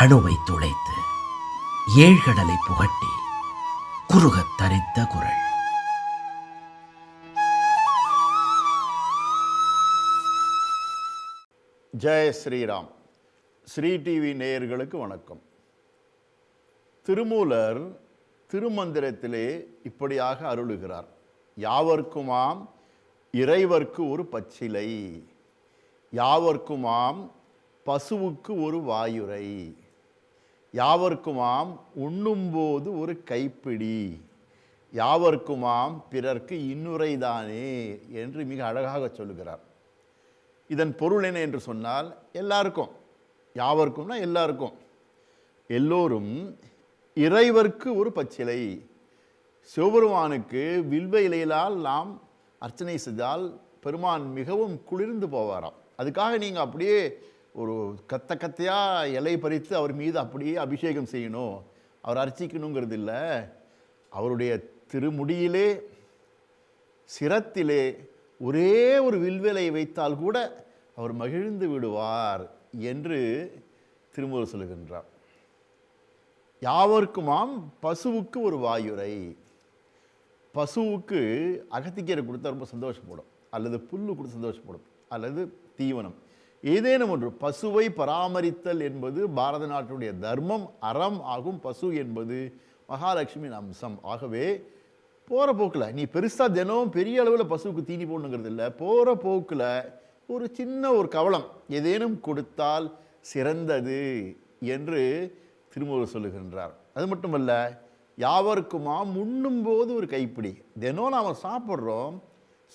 அணுவை துளைத்து ஏழ்கடலை புகட்டி குறுகத் தரித்த குரல். ஜெய ஸ்ரீராம். ஸ்ரீ டிவி நேயர்களுக்கு வணக்கம். திருமூலர் திருமந்திரத்திலே இப்படியாக அருளுகிறார். யாவர்க்குமாம் இறைவர்க்கு ஒரு பச்சிலை. யாவர்க்குமாம் பசுவுக்கு ஒரு வாயுரை யாவர்க்குமாம் உண்ணும்போது ஒரு கைப்பிடி. யாவர்க்குமாம் பிறர்க்கு இன்னுரைதானே என்று மிக அழகாக சொல்லுகிறார். இதன் பொருள் என்ன என்று சொன்னால் எல்லாருக்கும். யாவர்க்கும்னா எல்லாருக்கும். எல்லோரும் இறைவர்க்கு ஒரு பச்சிலை. சிவபெருமானுக்கு வில்வ இலையிலால் நாம் அர்ச்சனை செய்தால் பெருமான் மிகவும் குளிர்ந்து போவாராம். அதுக்காக நீங்கள் அப்படியே ஒரு கத்த கத்தையாக இலை பறித்து அவர் மீது அப்படியே அபிஷேகம் செய்யணும். அவர் அர்ச்சிக்கணுங்கிறது இல்லை அவருடைய திருமுடியிலே சிரத்திலே ஒரே ஒரு வில்வேலை வைத்தால் கூட அவர் மகிழ்ந்து விடுவார் என்று திருமூர் சொல்லுகின்றார். யாவருக்குமாம் பசுவுக்கு ஒரு வாயுரை. பசுவுக்கு அகத்திக்கீரை கொடுத்தா ரொம்ப சந்தோஷப்படும். அல்லது புல்லு கொடுத்து சந்தோஷப்படும். அல்லது தீவனம். ஏதேனும் ஒன்று பசுவை பராமரித்தல் என்பது பாரத நாட்டுடைய தர்மம் அறம் ஆகும் பசு என்பது மகாலட்சுமியின் அம்சம். ஆகவே போகிற போக்கில் நீ பெருசாக தினம் பெரிய அளவில் பசுவுக்கு தீனி போடணுங்கிறது இல்லை போகிற போக்கில் ஒரு சின்ன ஒரு கவலம் ஏதேனும் கொடுத்தால் சிறந்தது என்று திருமூலர் சொல்லுகின்றார். அது மட்டுமல்ல யாவருக்குமா உண்ணும்போது ஒரு கைப்பிடி. தினம் நாம் சாப்பிட்றோம்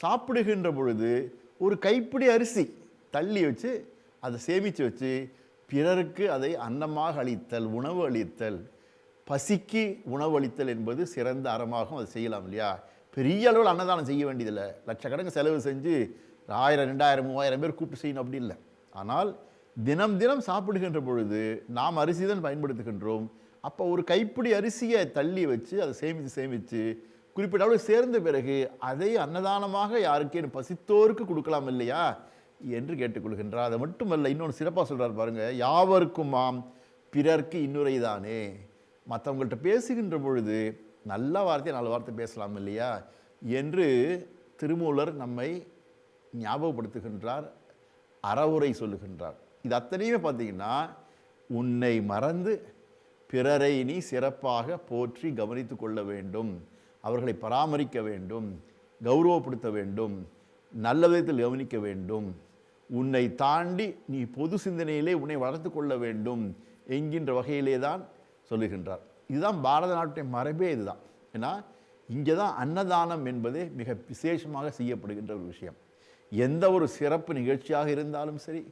சாப்பிடுகின்ற பொழுது ஒரு கைப்பிடி அரிசி தள்ளி வச்சு அதை சேமித்து வச்சு பிறருக்கு அதை அன்னமாக அளித்தல் உணவு அளித்தல். பசிக்கு உணவளித்தல் என்பது சிறந்த அறமாகவும் அதை செய்யலாம் இல்லையா? பெரிய அளவில் அன்னதானம் செய்ய வேண்டியதில்லை. லட்சக்கணக்கு செலவு செஞ்சு ஆயிரம் ரெண்டாயிரம் மூவாயிரம் பேர் கூப்பிட்டு செய்யணும் அப்படி இல்லை. ஆனால் தினம் தினம் சாப்பிடுகின்ற பொழுது நாம் அரிசி தான் பயன்படுத்துகின்றோம். அப்போ ஒரு கைப்பிடி அரிசியை தள்ளி வச்சு அதை சேமித்து சேமித்து குறிப்பிட்ட அளவு சேர்ந்த பிறகு அதை அன்னதானமாக யாருக்கேனும் பசித்தோருக்கு கொடுக்கலாம் இல்லையா? என்று கேட்டுக்கொள்கின்றார் அது மட்டுமல்ல இன்னொன்று சிறப்பாக சொல்கிறார் பாருங்கள் யாவருக்குமாம் பிறர்க்கு இன்னுரைதானே? மற்றவங்கள்ட்ட பேசுகின்ற பொழுது நல்ல வார்த்தையை நல்ல வார்த்தை பேசலாம் இல்லையா? என்று திருமூலர் நம்மை ஞாபகப்படுத்துகின்றார் அறவுரை சொல்லுகின்றார். இது அத்தனையுமே பார்த்தீங்கன்னா உன்னை மறந்து பிறரை நீ சிறப்பாக போற்றி கவனித்து கொள்ள வேண்டும். அவர்களை பராமரிக்க வேண்டும். கௌரவப்படுத்த வேண்டும். நல்ல விதத்தில் கவனிக்க வேண்டும். உன்னை தாண்டி நீ பொது சிந்தனையிலே உன்னை வளர்த்து கொள்ள வேண்டும் என்கின்ற வகையிலே தான் சொல்லுகின்றார். இதுதான் பாரத நாட்டுடைய மரபே இதுதான். ஏன்னா இங்கே தான் அன்னதானம் என்பதே மிக விசேஷமாக செய்யப்படுகின்ற ஒரு விஷயம். எந்த ஒரு சிறப்பு நிகழ்ச்சியாக இருந்தாலும் சரி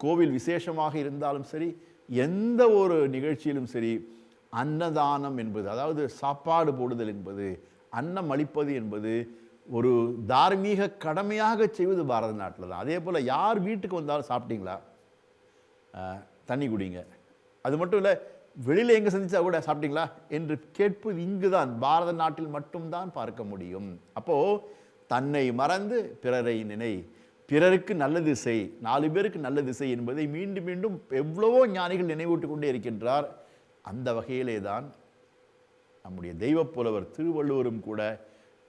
கோவில் விசேஷமாக இருந்தாலும் சரி எந்த ஒரு நிகழ்ச்சியிலும் சரி அன்னதானம் என்பது அதாவது சாப்பாடு போடுதல் என்பது அன்னம் அளிப்பது என்பது ஒரு தார்மீக கடமையாக செய்வது பாரத நாட்டில் தான். அதே போல் யார் வீட்டுக்கு வந்தாலும் சாப்பிட்டீங்களா? தண்ணி குடிங்க. அது மட்டும் இல்லை வெளியில் எங்கே சந்திச்சா கூட சாப்பிட்டீங்களா? என்று கேட்பது இங்கு தான் பாரத நாட்டில் மட்டும்தான் பார்க்க முடியும். அப்போது தன்னை மறந்து பிறரை நினை. பிறருக்கு நல்லது செய். நாலு பேருக்கு நல்லது செய் என்பதை மீண்டும் மீண்டும் எவ்வளவோ ஞானிகள் நினைவூட்டு கொண்டே இருக்கின்றார். அந்த வகையிலே தான் நம்முடைய தெய்வப் புலவர் திருவள்ளுவரும் கூட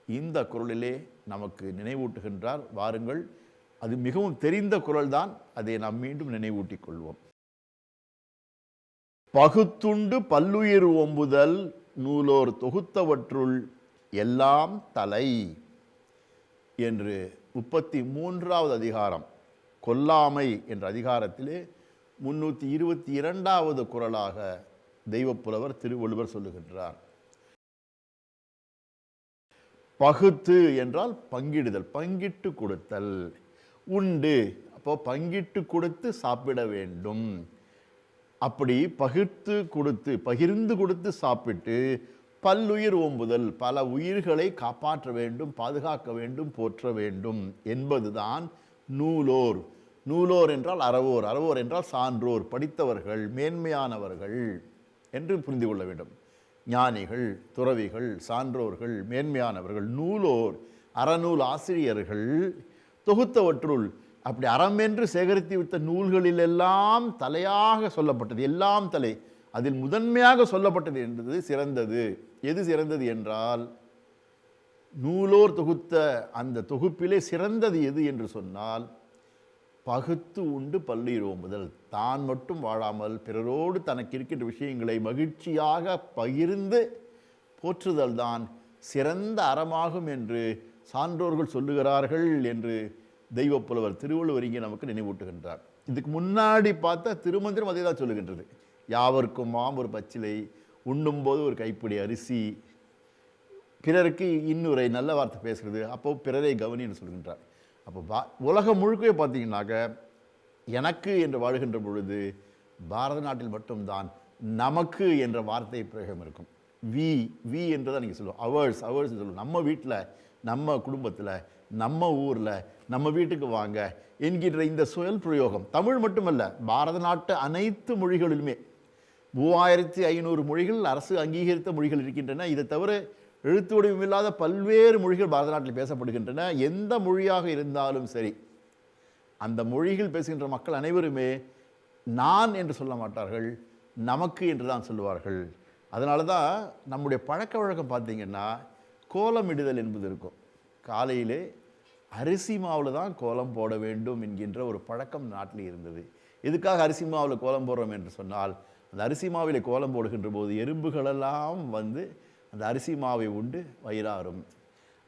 இந்த குரலிலே நமக்கு நினைவூட்டுகின்றார். வாருங்கள் அது மிகவும் தெரிந்த குரல்தான். அதை நாம் மீண்டும் நினைவூட்டிக் கொள்வோம். பகுத்துண்டு பல்லுயிர் ஓம்புதல் நூலோர் தொகுத்தவற்றுள் எல்லாம் தலை என்று முப்பத்தி மூன்றாவது அதிகாரம் கொல்லாமை என்ற அதிகாரத்திலே முன்னூற்றி இருபத்தி இரண்டாவது குரலாக தெய்வப்புலவர் திருவள்ளுவர் சொல்லுகின்றார். பகுத்து என்றால் பங்கிடுதல் பங்கிட்டு கொடுத்தல். உண்டு. அப்போ பங்கிட்டு கொடுத்து சாப்பிட வேண்டும். அப்படி பகிர்த்து கொடுத்து பகிர்ந்து கொடுத்து சாப்பிட்டு பல்லுயிர் ஓம்புதல் பல உயிர்களை காப்பாற்ற வேண்டும் பாதுகாக்க வேண்டும் போற்ற வேண்டும் என்பதுதான் நூலோர். நூலோர் என்றால் அறவோர் அறவோர் என்றால் சான்றோர் படித்தவர்கள் மேன்மையானவர்கள் என்று புரிந்து கொள்ள வேண்டும். ஞானிகள் துறவிகள் சான்றோர்கள் மேன்மையானவர்கள் நூலோர் அறநூல் ஆசிரியர்கள் தொகுத்தவற்றுள் அப்படி அறம் என்று சேகரித்து வைத்த நூல்களிலெல்லாம் தலையாக சொல்லப்பட்டது. எல்லாம் தலை. அதில் முதன்மையாக சொல்லப்பட்டது என்பது சிறந்தது. எது சிறந்தது என்றால் நூலோர் தொகுத்த அந்த தொகுப்பிலே சிறந்தது எது என்று சொன்னால் பகுத்து உண்டு பல்லுயிரோம்புதல் தான் மட்டும் வாழாமல் பிறரோடு தனக்கு இருக்கின்ற விஷயங்களை மகிழ்ச்சியாக பகிர்ந்து போற்றுதல் தான் சிறந்த அறமாகும் என்று சான்றோர்கள் சொல்லுகிறார்கள் என்று தெய்வப்புலவர் திருவள்ளுவர் இங்கே நமக்கு நினைவூட்டுகின்றார். இதுக்கு முன்னாடி பார்த்தா திருமந்திரம் அதே தான் சொல்லுகின்றது. யாவருக்கும் மாம் ஒரு பச்சிலை உண்ணும்போது ஒரு கைப்பிடி அரிசி பிறருக்கு இன்னுரை நல்ல வார்த்தை பேசுகிறது அப்போ பிறரை கவனின்னு சொல்கின்றார் அப்போ பா உலகம் முழுக்கவே பார்த்தீங்கன்னாக்க எனக்கு என்று வாழ்கின்ற பொழுது பாரத நாட்டில் மட்டும்தான் நமக்கு என்ற வார்த்தை பிரயோகம் இருக்கும். வி வி என்று தான் நீங்கள் சொல்லுவோம் அவர்ஸ் அவர்ஸ் சொல்லுவோம். நம்ம வீட்டில் நம்ம குடும்பத்தில் நம்ம ஊரில் நம்ம வீட்டுக்கு வாங்க என்கின்ற இந்த சுயல் பிரயோகம் தமிழ் மட்டுமல்ல பாரத நாட்டு அனைத்து மொழிகளிலுமே மூவாயிரத்தி ஐநூறு மொழிகள் அரசு அங்கீகரித்த மொழிகள் இருக்கின்றன. இதை தவிர எழுத்து வடிவம் இல்லாத பல்வேறு மொழிகள் பாரத நாட்டில் பேசப்படுகின்றன. எந்த மொழியாக இருந்தாலும் சரி அந்த மொழிகள் பேசுகின்ற மக்கள் அனைவருமே நான் என்று சொல்ல மாட்டார்கள் நமக்கு என்று தான் சொல்லுவார்கள். அதனால தான் நம்முடைய பழக்க வழக்கம் பார்த்திங்கன்னா கோலமிடுதல் என்பது இருக்கும். காலையிலே அரிசி மாவில் தான் கோலம் போட வேண்டும் என்கின்ற ஒரு பழக்கம் நாட்டில் இருந்தது. எதுக்காக அரிசி மாவில் கோலம் போடுறோம் என்று சொன்னால் அந்த அரிசி மாவில் கோலம் போடுகின்ற போது எறும்புகளெல்லாம் வந்து அந்த அரிசி மாவை உண்டு வயிறாரும்.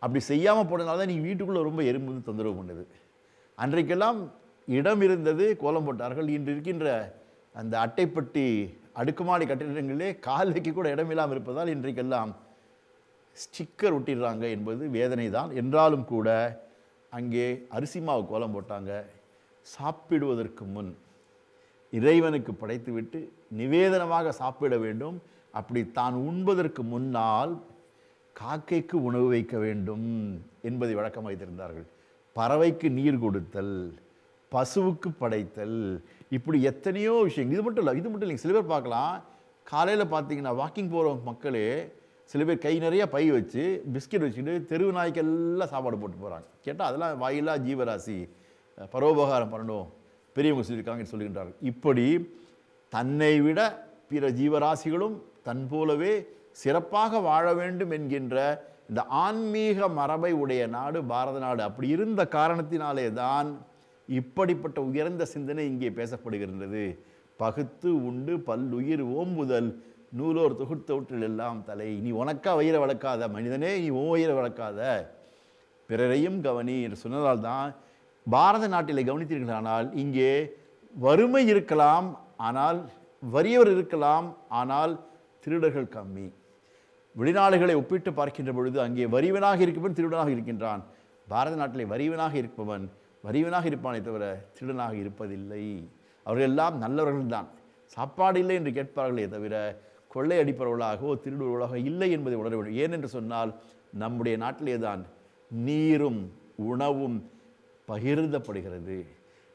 அப்படி செய்யாமல் போனதுனால தான் நீங்கள் வீட்டுக்குள்ளே ரொம்ப எறும்பு வந்து தொந்தரவு பண்ணுது. அன்றைக்கெல்லாம் இடம் இருந்தது கோலம் போட்டார்கள். இன்று இருக்கின்ற அந்த அட்டைப்பட்டி அடுக்குமாடி கட்டிடங்களிலே கால் வைக்க கூட இடம் இல்லாமல் இருப்பதால் இன்றைக்கெல்லாம் ஸ்டிக்கர் ஒட்டிடுறாங்க என்பது வேதனை தான் என்றாலும் கூட அங்கே அரிசி மாவு கோலம் போட்டாங்க. சாப்பிடுவதற்கு முன் இறைவனுக்கு படைத்துவிட்டு நிவேதனமாக சாப்பிட வேண்டும். அப்படி தான் உண்பதற்கு முன்னால் காக்கைக்கு உணவு வைக்க வேண்டும் என்பதை வழக்கம் வைத்திருந்தார்கள். பறவைக்கு நீர் கொடுத்தல் பசுவுக்கு படைத்தல் இப்படி எத்தனையோ விஷயங்கள். இது மட்டும் இல்லை இது மட்டும் இல்லைங்க. சில பேர் பார்க்கலாம். காலையில் பார்த்தீங்கன்னா வாக்கிங் போகிற மக்களே சில பேர் கை நிறைய பை வச்சு பிஸ்கெட் வச்சுக்கிட்டு தெருவு நாய்க்கெல்லாம் சாப்பாடு போட்டு போகிறாங்க கேட்டால் அதெல்லாம் வாயிலா ஜீவராசி. பரோபகாரம் பண்ணணும். பெரியவங்க சொல்லியிருக்காங்கன்னு சொல்லுகின்றார்கள். இப்படி தன்னை விட பிற ஜீவராசிகளும் தன் போலவே சிறப்பாக வாழ வேண்டும் என்கின்ற இந்த ஆன்மீக மரபை உடைய நாடு பாரத நாடு. அப்படி இருந்த காரணத்தினாலே தான் இப்படிப்பட்ட உயர்ந்த சிந்தனை இங்கே பேசப்படுகின்றது. பகுத்து உண்டு பல்லுயிர் ஓம்புதல் நூலோர் தொகுத்தவற்றில் எல்லாம் தலை. நீ உனக்கா வயிற வளர்க்காத மனிதனே நீ ஓ வயிற வளர்க்காத. பிறரையும் கவனி என்று சொன்னதால் தான் பாரத நாட்டிலே கவனித்தீர்களானால் இங்கே வறுமை இருக்கலாம் ஆனால் வறியவர் இருக்கலாம் ஆனால் திருடர்கள் கம்மி. வெளிநாடுகளை ஒப்பிட்டு பார்க்கின்ற பொழுது அங்கே வரிவனாக இருப்பவன் திருடனாக இருக்கின்றான். பாரத நாட்டிலே வரிவனாக இருப்பவன் வரிவனாக இருப்பானே தவிர திருடனாக இருப்பதில்லை. அவர்கள் எல்லாம் நல்லவர்கள்தான் சாப்பாடு இல்லை என்று கேட்பார்களே தவிர கொள்ளை அடிப்பவர்களாகவோ திருடுபவர்களாக இல்லை என்பதை உணர வேண்டும். ஏனென்று சொன்னால் நம்முடைய நாட்டிலே தான் நீரும் உணவும் பகிர்ந்தப்படுகிறது.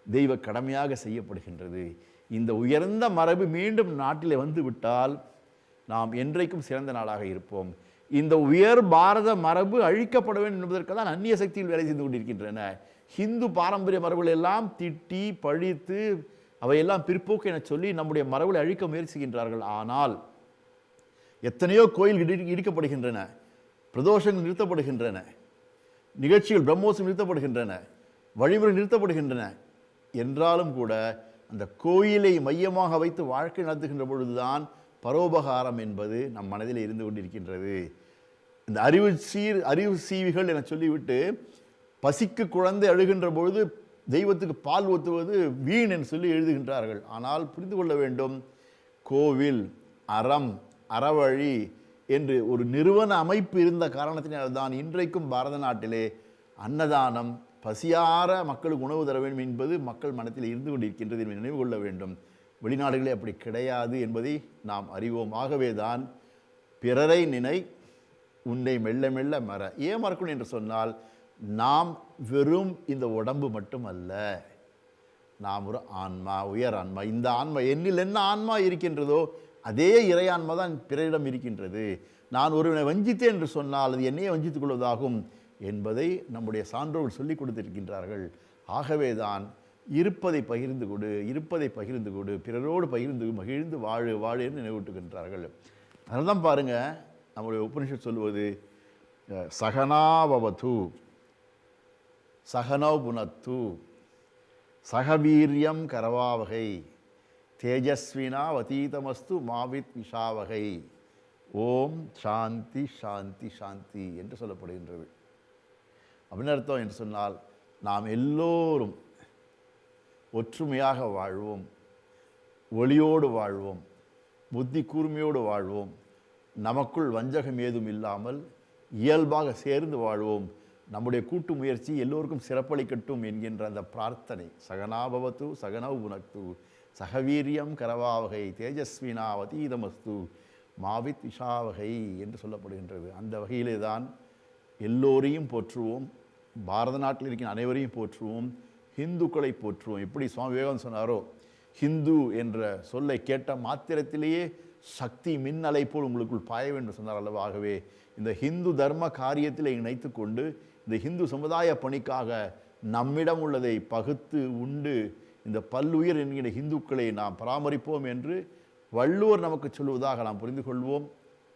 தெய்வ கடமையாக செய்யப்படுகின்றது. இந்த உயர்ந்த மரபு மீண்டும் நாட்டிலே வந்துவிட்டால் நாம் என்றைக்கும் சிறந்த நாடாக இருப்போம். இந்த உயர் பாரத மரபு அழிக்கப்பட வேண்டும் என்பதற்கு தான் அந்நிய சக்தியில் வேலை செய்து கொண்டிருக்கின்றன. ஹிந்து பாரம்பரிய மரபுகள் எல்லாம் திட்டி பழித்து அவையெல்லாம் பிற்போக்கு என சொல்லி நம்முடைய மரபுகளை அழிக்க முயற்சிக்கின்றார்கள். ஆனால் எத்தனையோ கோயில் இடி- இடிக்கப்படுகின்றன. பிரதோஷங்கள் நிறுத்தப்படுகின்றன. நிகழ்ச்சிகள் பிரம்மோசம் நிறுத்தப்படுகின்றன. வழிமுறை நிறுத்தப்படுகின்றன. என்றாலும் கூட அந்த கோயிலை மையமாக வைத்து வாழ்க்கை நடத்துகின்ற பொழுதுதான் பரோபகாரம் என்பது நம் மனதில் இருந்து கொண்டிருக்கின்றது. இந்த அறிவு சீர் அறிவு சீவிகள் என சொல்லிவிட்டு பசிக்கு குழந்தை அழுகின்ற பொழுது தெய்வத்துக்கு பால் ஊற்றுவது வீண் என்று சொல்லி எழுதுகின்றார்கள். ஆனால் புரிந்து கொள்ள வேண்டும் கோவில் அறம் அறவழி என்று ஒரு நிறுவன அமைப்பு இருந்த காரணத்தினால்தான் இன்றைக்கும் பாரத நாட்டிலே அன்னதானம் பசியார மக்களுக்கு உணவு தர வேண்டும் என்பது மக்கள் மனத்தில் இருந்து கொண்டிருக்கின்றது என்பதை நினைவு கொள்ள வேண்டும். வெளிநாடுகளே அப்படி கிடையாது என்பதை நாம் அறிவோம். ஆகவே தான் பிறரை நினை உன்னை மெல்ல மெல்ல மற. ஏன் மறக்கணும் என்று சொன்னால் நாம் வெறும் இந்த உடம்பு மட்டும் அல்ல நாம் ஒரு ஆன்மா உயர் ஆன்மா. இந்த ஆன்மா என்னில் என்ன ஆன்மா இருக்கின்றதோ அதே இறையான்மா தான் பிறரிடம் இருக்கின்றது. நான் ஒருவனை வஞ்சித்தேன் என்று சொன்னால் அது என்னையே வஞ்சித்துக் கொள்வதாகும் என்பதை நம்முடைய சான்றோர்கள் சொல்லிக் கொடுத்திருக்கின்றார்கள். ஆகவே தான் இருப்பதை பகிர்ந்து கொடு இருப்பதை பகிர்ந்து கொடு பிறரோடு பகிர்ந்து மகிழ்ந்து வாழு வாழு என்று நினைவூட்டுகின்றார்கள். அதனால தான் பாருங்கள் நம்முடைய உபனிஷத் சொல்வது சகனாபவது சகனோ புனத்து சகவீரியம் கரவாவகை தேஜஸ்வினா வதீதமஸ்து மாவித் விஷாவகை ஓம் சாந்தி சாந்தி சாந்தி என்று சொல்லப்படுகின்றது. அப்படின்னு அர்த்தம் என்று சொன்னால் நாம் எல்லோரும் ஒற்றுமையாக வாழ்வோம். ஒளியோடு வாழ்வோம். புத்தி கூர்மையோடு வாழ்வோம். நமக்குள் வஞ்சகம் ஏதும் இல்லாமல் இயல்பாக சேர்ந்து வாழ்வோம். நம்முடைய கூட்டு முயற்சி எல்லோருக்கும் சிறப்பளிக்கட்டும் என்கின்ற அந்த பிரார்த்தனை. சகனாபவத்து சகனவ் உனக்து சகவீரியம் கரவாவகை தேஜஸ்வினா வதீதமஸ்து மாவித் விஷாவகை என்று சொல்லப்படுகின்றது. அந்த வகையிலே தான் எல்லோரையும் போற்றுவோம். பாரத நாட்டில் இருக்கிற அனைவரையும் போற்றுவோம். ஹிந்துக்களை போற்றுவோம். எப்படி சுவாமி விவேகம் சொன்னாரோ ஹிந்து என்ற சொல்லை கேட்ட மாத்திரத்திலேயே சக்தி மின்னலை போல் உங்களுக்குள் பாய வேண்டும் சொன்னார் அல்லவா? ஆகவே இந்த ஹிந்து தர்ம காரியத்தில் இணைத்து கொண்டு இந்த ஹிந்து சமுதாய பணிக்காக நம்மிடம் உள்ளதை பகுத்து உண்டு இந்த பல்லுயிர் என்கிற ஹிந்துக்களை நாம் பராமரிப்போம் என்று வள்ளுவர் நமக்கு சொல்லுவதாக நாம் புரிந்து கொள்வோம்.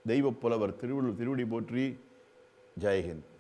தெய்வப் புலவர் திருவள்ளுவர் திருவடி போற்றி. ஜெயஹிந்த்